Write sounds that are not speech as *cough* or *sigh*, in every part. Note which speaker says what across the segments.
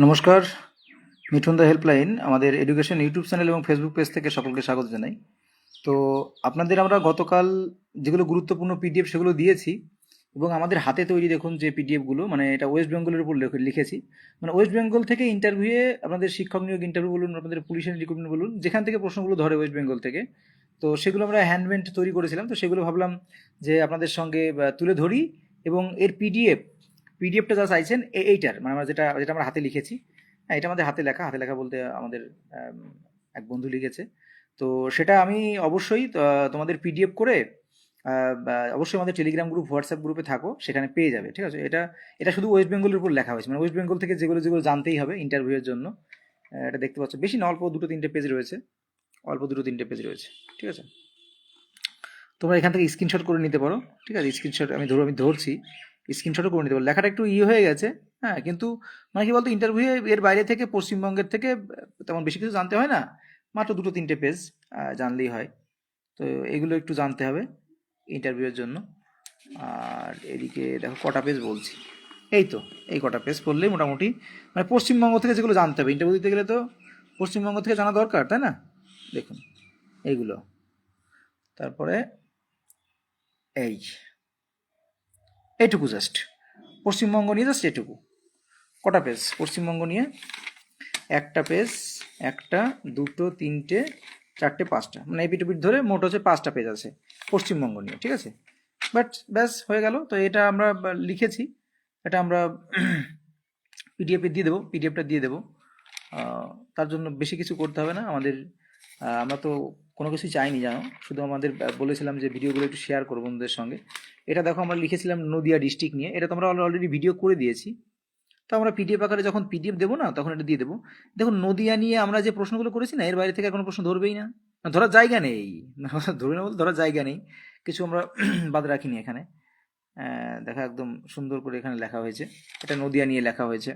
Speaker 1: নমস্কার, মিঠুন দা হেল্পলাইন, আমাদের education YouTube channel এবং ফেসবুক পেজ থেকে সকলকে স্বাগত জানাই। তো আপনাদের আমরা গতকাল যেগুলো গুরুত্বপূর্ণ পিডিএফ সেগুলো দিয়েছি এবং আমাদের হাতে তৈরি দেখুন যে পিডিএফগুলো মানে এটা ওয়েস্ট বেঙ্গলের উপর লেখ- লিখেছি। মানে ওয়েস্ট বেঙ্গল থেকে ইন্টারভিউয়ে আপনাদের শিক্ষক নিয়োগ ইন্টারভিউ বলুন, আপনাদের পুলিশের রিক্রুটমেন্ট বলুন, যেখান থেকে প্রশ্নগুলো ধরে ওয়েস্ট বেঙ্গল থেকে। তো সেগুলো আমরা হ্যান্ডমেড তৈরি করেছিলাম। তো সেগুলো ভাবলাম যে আপনাদের সঙ্গে তুলে ধরি এবং এর পিডিএফ পিডিএফটা যা চাইছেন এইটার মানে আমরা যেটা যেটা আমরা হাতে লিখেছি হ্যাঁ এটা আমাদের হাতে লেখা হাতে লেখা বলতে আমাদের এক বন্ধু লিখেছে। তো সেটা আমি অবশ্যই তোমাদের পিডিএফ করে অবশ্যই আমাদের টেলিগ্রাম গ্রুপ হোয়াটসঅ্যাপ গ্রুপে থাকো, সেখানে পেয়ে যাবে, ঠিক আছে? এটা এটা শুধু ওয়েস্ট বেঙ্গলের উপর লেখা হয়েছে মানে ওয়েস্ট বেঙ্গল থেকে যেগুলো যেগুলো জানতেই হবে ইন্টারভিউয়ের জন্য এটা দেখতে পাচ্ছ। বেশি না, অল্প দুটো তিনটে পেজ রয়েছে, অল্প দুটো তিনটে পেজ রয়েছে, ঠিক আছে? তোমরা এখান থেকে স্ক্রিনশট করে নিতে পারো, ঠিক আছে? স্ক্রিনশট আমি ধরো, আমি ধরছি স্ক্রিনশটও করে নিতে পারো। লেখাটা একটু ইয়ে হয়ে গেছে হ্যাঁ কিন্তু মানে কি বলতো ইন্টারভিউ এর বাইরে থেকে, পশ্চিমবঙ্গের থেকে তেমন বেশি কিছু জানতে হয় না, মাত্র দুটো তিনটে পেজ জানলেই হয়। তো এগুলো একটু জানতে হবে ইন্টারভিউয়ের জন্য। আর এদিকে দেখো, কটা পেজ বলছি। এই তো, এই কটা পেজ পড়লেই মোটামুটি মানে পশ্চিমবঙ্গ থেকে যেগুলো জানতে হবে। ইন্টারভিউ দিতে গেলে তো পশ্চিমবঙ্গ থেকে জানা দরকার, তাই না? দেখুন, এইগুলো। তারপরে, এই এইটুকু জাস্ট পশ্চিমবঙ্গ নিয়ে জাস্ট এটুকু কটা পেজ পশ্চিমবঙ্গ নিয়ে একটা পেজ একটা, দুটো, তিনটে, চারটে, পাঁচটা। মানে এই পিটুপিট ধরে মোট হচ্ছে পাঁচটা পেজ আছে পশ্চিমবঙ্গ নিয়ে, ঠিক আছে? বাট ব্যাস, হয়ে গেল। তো এটা আমরা লিখেছি। এটা আমরা *clears throat* পিডিএফে দিয়ে দেবো। পিডিএফটা দিয়ে দেবো। তার জন্য বেশি কিছু করতে হবে না। আমাদের আমরা তো কোনো কিছু চাইনি জানো? শুধু আমাদের বলেছিলাম যে ভিডিওগুলো একটু শেয়ার করব বন্ধুদের সঙ্গে। এটা দেখো আমরা লিখেছিলাম নদিয়া ডিস্ট্রিক্ট নিয়ে। এটা তো আমরা অলরেডি ভিডিও করে দিয়েছি। তো আমরা পিডিএফ আকারে যখন পিডিএফ দেবো না তখন এটা দিয়ে দেবো। দেখুন নদিয়া নিয়ে আমরা যে প্রশ্নগুলো করেছি না এর বাইরে থেকে কোনো প্রশ্ন ধরবেই না। ধরার জায়গা নেই। না, ধরবে না বলতে ধরার জায়গা নেই। কিছু আমরা *clears throat* বাদ রাখিনি এখানে। দেখা একদম সুন্দর করে এখানে লেখা হয়েছে। এটা নদিয়া নিয়ে লেখা হয়েছে।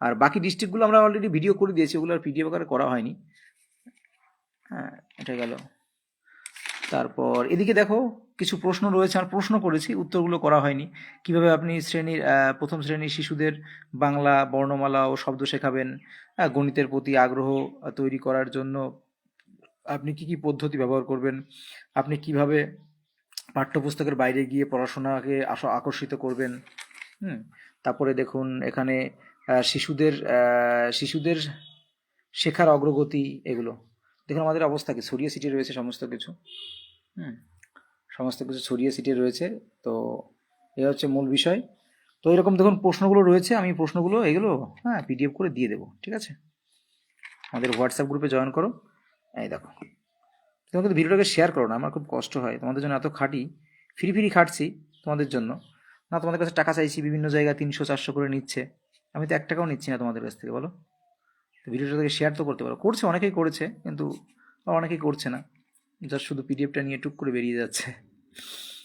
Speaker 1: আর বাকি ডিস্ট্রিক্টগুলো আমরা অলরেডি ভিডিও করে দিয়েছি ওগুলো আর পিডিএফ আকারে করা হয়নি। হ্যাঁ এটা গেল। তারপর এদিকে দেখো কিছু প্রশ্ন রয়েছে আর প্রশ্ন করেছি, উত্তরগুলো করা হয়নি। কীভাবে আপনি শ্রেণির প্রথম শ্রেণির শিশুদের বাংলা বর্ণমালা ও শব্দ শেখাবেন? গণিতের প্রতি আগ্রহ তৈরি করার জন্য আপনি কি কি পদ্ধতি ব্যবহার করবেন? আপনি কীভাবে পাঠ্যপুস্তকের বাইরে গিয়ে পড়াশোনাকে আস- আকর্ষিত করবেন? হুম, তারপরে দেখুন এখানে শিশুদের শিশুদের শেখার অগ্রগতি এগুলো। দেখুন, আমাদের অবস্থা কি? ছড়িয়ে সিটি রয়েছে সমস্ত কিছু। হুম? সমস্ত কিছু ছড়িয়ে ছিটিয়ে রয়েছে, তো এ হচ্ছে মূল বিষয়। তো এরকম দেখুন, প্রশ্নগুলো রয়েছে, আমি প্রশ্নগুলো, এগুলো হ্যাঁ পিডিএফ করে দিয়ে দেবো, ঠিক আছে? আমাদের হোয়াটসঅ্যাপ গ্রুপে জয়েন করো। এই দেখো। তোমরা কিন্তু ভিডিওটাকে শেয়ার করো না, আমার খুব কষ্ট হয়। তোমাদের জন্য এত খাটি, ফ্রি ফ্রি খাটছি তোমাদের জন্য। না, তোমাদের কাছে টাকা চাইছি, বিভিন্ন জায়গায় তিনশো, চারশো করে নিচ্ছে। আমি তো এক টাকাও নিচ্ছি না তোমাদের কাছ থেকে, বলো। তো ভিডিওটা থেকে শেয়ার তো করতে পারো। করছে, অনেকেই করেছে, কিন্তু অনেকেই করছে না। যার শুধু পিডিএফটা নিয়ে টুক করে বেরিয়ে যাচ্ছে।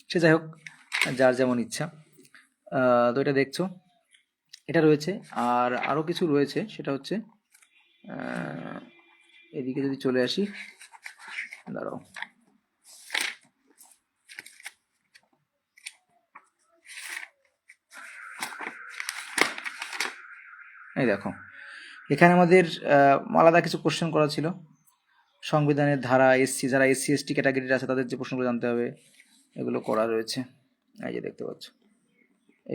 Speaker 1: সে যাই হোক, যার যেমন ইচ্ছা। তো এটা দেখছ। এটা রয়েছে, আর আরও কিছু রয়েছে। সেটা হচ্ছে এদিকে যদি চলে আসি, দাঁড়াও। এই দেখো। এখানে আমাদের আলাদা কিছু কোশ্চেন করা ছিল। সংবিধানের ধারা এসসি যারা এসসি এসটি ক্যাটাগরির আছে, তাদের যে প্রশ্নগুলো জানতে হবে, এগুলো করা রয়েছে। এই যে দেখতে পাচ্ছ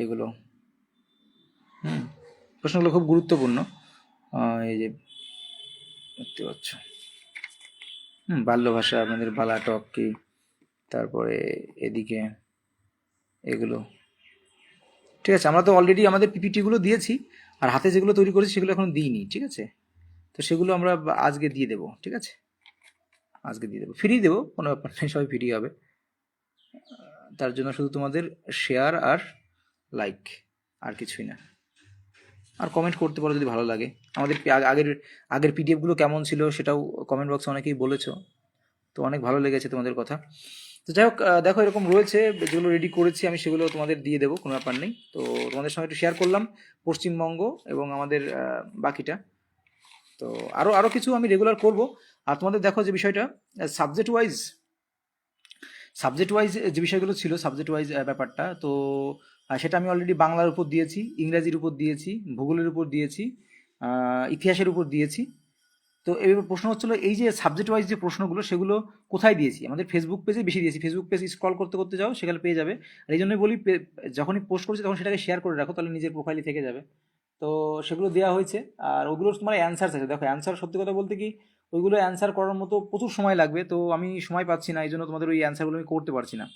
Speaker 1: এইগুলো হুম, প্রশ্নগুলো খুব গুরুত্বপূর্ণ। এই যে দেখতে পাচ্ছ। হুম, বাল্য ভাষা আপনাদের বালা টক কি, তারপরে এদিকে এগুলো। ঠিক আছে, আমরা তো অলরেডি আমাদের পিপিটিগুলো দিয়েছি। আর হাতে যেগুলো তৈরি করেছি সেগুলো এখন দিইনি, ঠিক আছে? তো সেগুলো আমরা আজকে দিয়ে দেবো, ঠিক আছে? আজকে দিয়ে দেবো। ফ্রি দেবো, কোনো ব্যাপার নেই সবাই ফ্রি হবে। তার জন্য শুধু তোমাদের শেয়ার আর লাইক আর কিছুই না। আর কমেন্ট করতে পারো যদি ভালো লাগে। আমাদের আগের আগের পিডিএফগুলো কেমন ছিল সেটাও কমেন্ট বক্সে অনেকেই বলেছ। তো অনেক ভালো লেগেছে তোমাদের কথা। তো যাই হোক দেখো এরকম রয়েছে, যেগুলো রেডি করেছি আমি সেগুলো তোমাদের দিয়ে দেবো, কোনো ব্যাপার নেই। তো তোমাদের সঙ্গে একটু শেয়ার করলাম, পশ্চিমবঙ্গ এবং আমাদের বাকিটা। তো আরও আরও কিছু আমি রেগুলার করব। আর তোমাদের দেখো যে বিষয়টা সাবজেক্ট ওয়াইজ সাবজেক্ট ওয়াইজ যে বিষয়গুলো ছিল সাবজেক্ট ওয়াইজ ব্যাপারটা, তো সেটা আমি অলরেডি বাংলার উপর দিয়েছি, ইংরাজির উপর দিয়েছি, ভূগোলের উপর দিয়েছি ইতিহাসের উপর দিয়েছি। তো এবার প্রশ্ন হচ্ছিল, এই যে সাবজেক্ট ওয়াইজ যে প্রশ্নগুলো, সেগুলো কোথায় দিয়েছি? আমাদের ফেসবুক পেজে বেশি দিয়েছি। ফেসবুক পেজ স্ক্রল করতে করতে যাও, সেখানে পেয়ে যাবে। আর এই জন্যই বলি যখনই পোস্ট করছি তখন সেটাকে শেয়ার করে রাখো, তাহলে নিজের প্রোফাইলে থেকে যাবে। তো সেগুলো দেওয়া হয়েছে। আর ওগুলোর তোমার অ্যান্সার আছে। দেখো অ্যান্সার সত্যি কথা বলতে কি, ওইগুলো অ্যান্সার করার মতো প্রচুর সময় লাগবে। তো আমি সময় পাচ্ছি না, এই জন্য তোমাদের ওই অ্যান্সারগুলো আমি করতে পারছি না।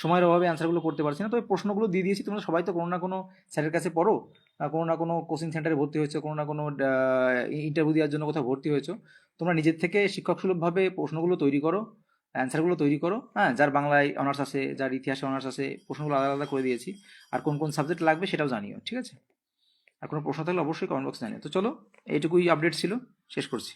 Speaker 1: সময়ের অভাবে অ্যান্সারগুলো করতে পারছি না। তো প্রশ্নগুলো দিয়ে দিয়েছি। তোমরা সবাই তো কোনো না কোনো স্যারের কাছে পড়ো কোনো না কোনো কোচিং সেন্টারে ভর্তি হয়েছে, কোনো না কোনো ইন্টারভিউ দেওয়ার জন্য কোথাও ভর্তি হয়েছো। তোমরা নিজের থেকে শিক্ষক সুলভভাবে প্রশ্নগুলো তৈরি করো অ্যান্সারগুলো তৈরি করো হ্যাঁ যার বাংলায় অনার্স আছে, যার ইতিহাসে অনার্স আছে, প্রশ্নগুলো আলাদা আলাদা করে দিয়েছি। আর কোন কোন সাবজেক্ট লাগবে সেটাও জানিও, ঠিক আছে? আর কোনো প্রশ্ন থাকলে অবশ্যই কমেন্ট বক্সে জানিও। তো চলো, এইটুকুই আপডেট ছিল, শেষ করছি।